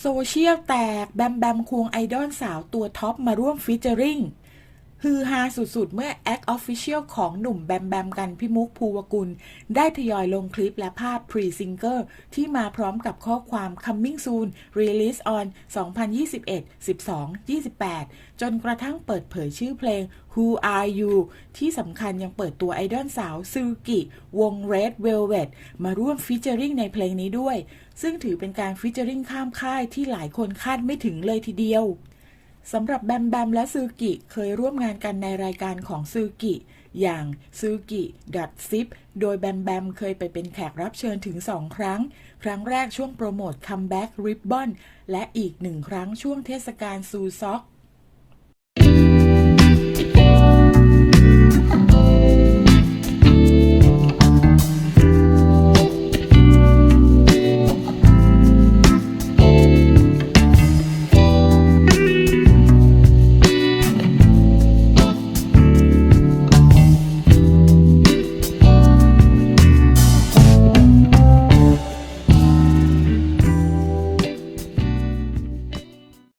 โซเชียลแตกแบมแบมควงไอดอลสาวตัวท็อปมาร่วมฟิชเจอริง ฮือฮาสุดๆ เมื่อแอคออฟฟิเชียลของหนุ่มแบมแบมกันพิมุกภูวกุล ได้ทยอยลงคลิปและภาพพรีซิงเกิลที่มาพร้อมกับข้อความ coming soon release on 2021 12 28 จนกระทั่งเปิดเผยชื่อเพลง Who Are You ที่สำคัญยังเปิดตัวไอดอลสาวซูกิ วง Red Velvet มาร่วมฟีเจอริงในเพลงนี้ด้วย ซึ่งถือเป็นการฟีเจอริงข้ามค่ายที่หลายคนคาดไม่ถึงเลยทีเดียว สำหรับแบมแบมและซูกิเคยร่วมงานกันในรายการของซูกิอย่างซูกิดัตซิปโดยแบมแบมเคยไปเป็นแขกรับเชิญถึง 2 ครั้ง ครั้งแรกช่วงโปรโมทคัมแบ็กริบบอนและอีกหนึ่งครั้งช่วงเทศกาลซูซ็อก